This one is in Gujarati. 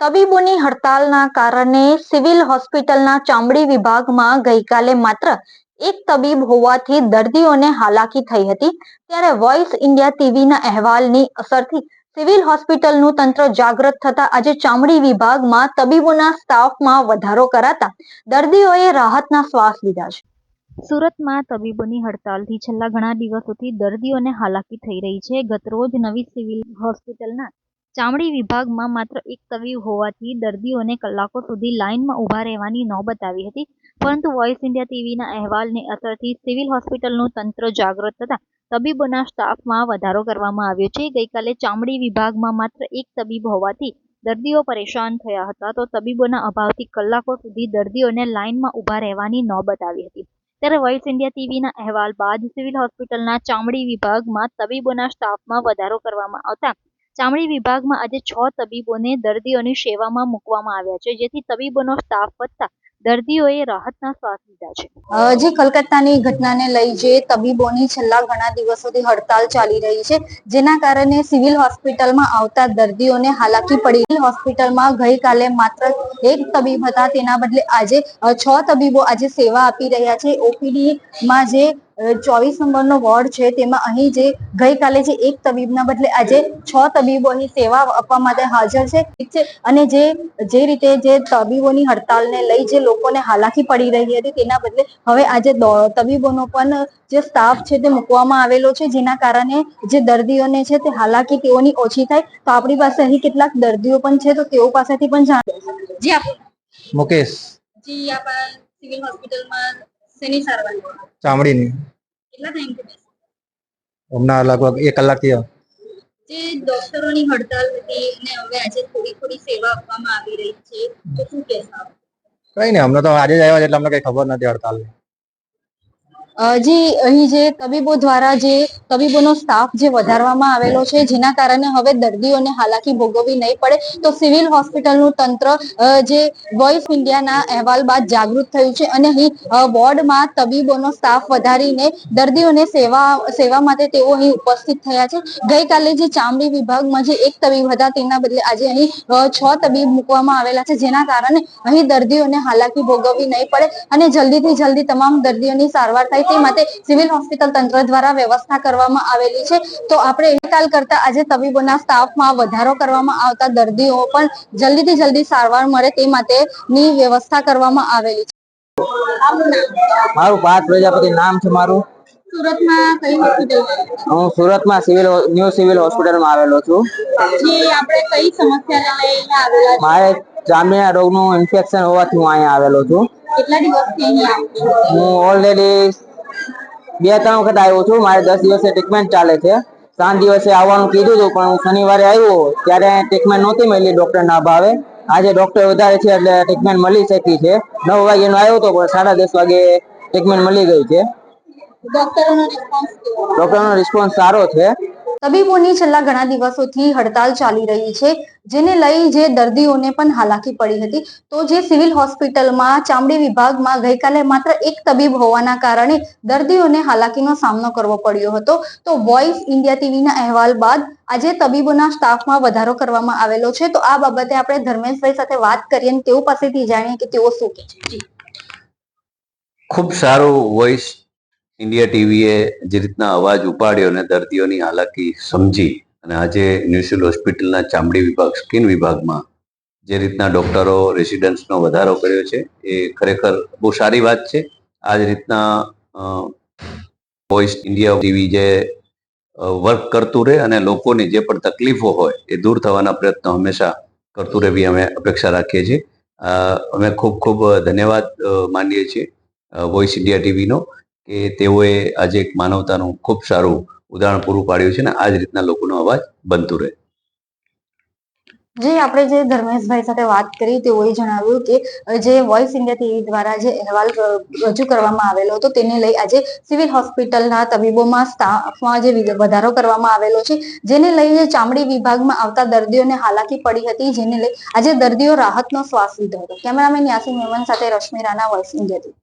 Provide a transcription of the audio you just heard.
તબીબોની હડતાલના કારણે સિવિલ હોસ્પિટલના ચામડી વિભાગમાં ગઈકાલે માત્ર એક તબીબ હોવાથી દર્દીઓને હાલાકી થઈ હતી. ત્યારે વોઇસ ઇન્ડિયા ટીવીના અહેવાલની અસરથી સિવિલ હોસ્પિટલનું તંત્ર જાગૃત થતા આજે ચામડી વિભાગમાં તબીબોના સ્ટાફમાં વધારો કરાતા દર્દીઓએ રાહતના શ્વાસ લીધા છે. સુરતમાં તબીબોની હડતાલથી છેલ્લા ઘણા દિવસોથી દર્દીઓને હાલાકી થઈ રહી છે. ગતરોજ નવી સિવિલ હોસ્પિટલના ચામડી વિભાગમાં માત્ર એક તબીબ હોવાથી દર્દીઓને કલાકો સુધી લાઇનમાં ઊભા રહેવાની નોબત આવી હતી. પરંતુ વોઇસ ઇન્ડિયા ટીવીના અહેવાલની અસરથી સિવિલ હોસ્પિટલનું તંત્ર જાગૃત થતાં તબીબોના સ્ટાફમાં વધારો કરવામાં આવ્યો છે. ગઈકાલે ચામડી વિભાગમાં માત્ર એક તબીબ હોવાથી દર્દીઓ પરેશાન થયા હતા. તો તબીબોના અભાવથી કલાકો સુધી દર્દીઓને લાઇનમાં ઊભા રહેવાની નોબત આવી હતી. ત્યારે વોઇસ ઇન્ડિયા ટીવીના અહેવાલ બાદ સિવિલ હોસ્પિટલના ચામડી વિભાગમાં તબીબોના સ્ટાફમાં વધારો કરવામાં આવતા ચામડી વિભાગમાં આજે છ તબીબોને દર્દીઓની સેવામાં મૂકવામાં આવ્યા છે, જેથી તબીબોનો સ્ટાફ વધતા દર્દીઓએ રાહતના શ્વાસ લીધા છે. જે કલકત્તાની ઘટનાને લઈ જે તબીબોની છેલ્લા ઘણા દિવસોથી હડતાલ ચાલી રહી છે, જેના કારણે સિવિલ હોસ્પિટલમાં આવતા દર્દીઓને હાલાકી પડી. હોસ્પિટલમાં ગઈકાલે માત્ર એક તબીબ હતા, તેના બદલે આજે છ તબીબો આજે સેવા આપી રહ્યા છે. ઓપીડી માં જે ચોવીસ નંબરનો વોર્ડ છે. તેમાં અહીં જે ગઈકાલે જે એક તબીબના બદલે આજે છ તબીબો અહીં સેવા આપવા માટે હાજર છે. ઠીક છે? અને જે જે રીતે જે તબીબોની હડતાલને લઈ જે લોકોને હાલાકી પડી રહી હતી તેના બદલે હવે આજે તબીબોનો પણ જે સ્ટાફ છે તે મૂકવામાં આવેલો છે. જેના કારણે જે દર્દીઓને છે તે હાલાકી તેઓની ઓછી થાય. તો આપણી પાસે અહીં કેટલાક દર્દીઓ પણ છે તો તેઓ પાસેથી પણ જાણ જી આપ મુકેશ. જી આપ સિવિલ હોસ્પિટલમાં શેની સારવાર ચામડીની. કેટલા ટાઈમથી? હમણાં લગભગ એક કલાક થયો. જે ડોક્ટરોની હડતાલ હતી અને હવે આજે થોડી થોડી સેવા આપવામાં આવી રહી છે તો શું કહેશો કઈ નહીં અમને તો આજે જ આવ્યા એટલે અમને કઈ ખબર નથી હડતાલની. જી અહીં જે તબીબો દ્વારા જે તબીબોનો સ્ટાફ જે વધારવામાં આવેલો છે, જેના કારણે હવે દર્દીઓને હાલાકી ભોગવવી નહીં પડે, તો સિવિલ હોસ્પિટલનું તંત્ર જે વોઇસ ઇન્ડિયાના અહેવાલ બાદ જાગૃત થયું છે અને અહીં વોર્ડમાં તબીબોનો સ્ટાફ વધારીને દર્દીઓને સેવા સેવા માટે તેઓ અહીં ઉપસ્થિત થયા છે. ગઈકાલે જે ચામડી વિભાગમાં જે એક તબીબ હતા, તેના બદલે આજે અહીં છ તબીબ મૂકવામાં આવેલા છે, જેના કારણે અહીં દર્દીઓને હાલાકી ભોગવવી નહીં પડે અને જલ્દીથી જલ્દી તમામ દર્દીઓની સારવાર થાય તે માટે સિવિલ હોસ્પિટલ તંત્ર દ્વારા વ્યવસ્થા કરવામાં આવેલી છે. તો આપણે ગઈકાલ કરતા આજે તબીબોના સ્ટાફમાં વધારો કરવામાં આવતા દર્દીઓ પણ જલ્દીથી જલ્દી સારવાર મળે તે માટેની વ્યવસ્થા કરવામાં આવેલી છે. મારું પાર્થ પ્રજાપતિ નામ છે મારું. સુરતમાં કઈ હોસ્પિટલ હું સુરતમાં સિવિલ ન્યુ સિવિલ હોસ્પિટલમાં આવેલો છું. જે આપણે કઈ સમસ્યાને લઈને આવેલા મારે ચામડીના રોગનું ઇન્ફેક્શન હોવાથી હું અહીંયા આવેલો છું. કેટલા દિવસથી હું ઓલરેડી બે ત્રણ વખત આવ્યો છું. મારે દસ દિવસે ટ્રીટમેન્ટ ચાલે છે. સાત દિવસે આવવાનું કીધું હતું, પણ હું શનિવારે આવ્યો. ત્યારે ટ્રીટમેન્ટ નહોતી મળી ડૉક્ટરના અભાવે. આજે ડોક્ટર વધારે છે એટલે ટ્રીટમેન્ટ મળી શકી છે. નવ વાગ્યાનો આવ્યો હતો પણ સાડા દસ વાગે ટ્રીટમેન્ટ મળી ગઈ છે. ડોક્ટરોનો રિસ્પોન્સ સારો છે. તબીબોની છેલ્લા ઘણા દિવસોથી હડતાલ ચાલી રહી છે જેને લઈ જે દર્દીઓને પણ હાલાકી પડી હતી. તો જે સિવિલ હોસ્પિટલમાં ચામડી વિભાગમાં ગઈકાલે માત્ર એક તબીબ હોવાના કારણે દર્દીઓને હાલાકીનો સામનો કરવો પડ્યો હતો. તો વોઇસ ઇન્ડિયા ટીવીના અહેવાલ બાદ આજે તબીબોના સ્ટાફમાં વધારો કરવામાં આવેલો છે. તો આ બાબતે આપણે ધર્મેશભાઈ સાથે વાત કરીએ અને તેઓ પાસેથી જાણીએ કે તેઓ શું કહે છે. ખૂબ સારું વોઇસ ઇન્ડિયા ટીવીએ જે રીતના અવાજ ઉપાડ્યો અને દર્દીઓની હાલાકી સમજી અને આજે ન્યુસિલ હોસ્પિટલના ચામડી વિભાગ, સ્કિન વિભાગમાં જે રીતના ડોક્ટરો રેસિડન્સનો વધારો કર્યો છે, એ ખરેખર બહુ સારી વાત છે. આ જ રીતના વોઇસ ઇન્ડિયા ટીવી જે વર્ક કરતું રહે અને લોકોની જે પણ તકલીફો હોય, એ દૂર થવાના પ્રયત્નો હંમેશા કરતું રહેવી અમે અપેક્ષા રાખીએ છીએ. અમે ખૂબ ખૂબ ધન્યવાદ માનીએ છીએ વોઇસ ઇન્ડિયા ટીવીનો કે તેઓએ આજે એક માનવતાનું ખૂબ સારું ઉદાહરણ પૂરું પાડ્યું છે ને આ જ રીતના લોકોનો અવાજ બનતું રહે. જે આપણે જે ધર્મેશભાઈ સાથે વાત કરી તેઓએ જણાવ્યું કે, જે વોઇસ ઇન્ડિયા ટીવી દ્વારા જે અહેવાલ રજૂ કરવામાં આવેલો હતો તેને લઈ આજે સિવિલ હોસ્પિટલના તબીબોમાં સ્ટાફમાં જે વધારો કરવામાં આવેલો છે, જેને લઈને ચામડી વિભાગમાં આવતા દર્દીઓને હાલાકી પડી હતી, જેને લઈ આજે દર્દીઓ રાહતનો શ્વાસ લીધો હતો. કેમેરામેન યાસીન મેમન સાથે Rashmi Rana voice India TV